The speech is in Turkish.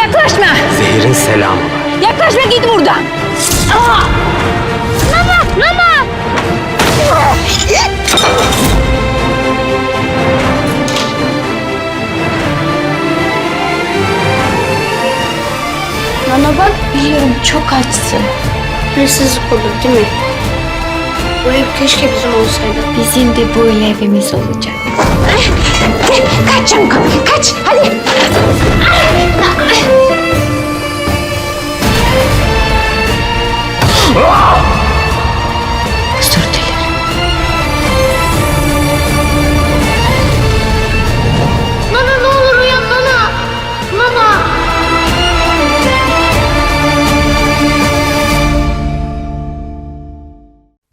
Yaklaşma. Zehir'in selamı var. Yaklaşma git buradan. Aa! Mama, mama. Bana bak Biliyorum çok açsın. hırsızlık olur değil mi? Bu ev keşke bizim olsaydı. Bizim de böyle evimiz olacak.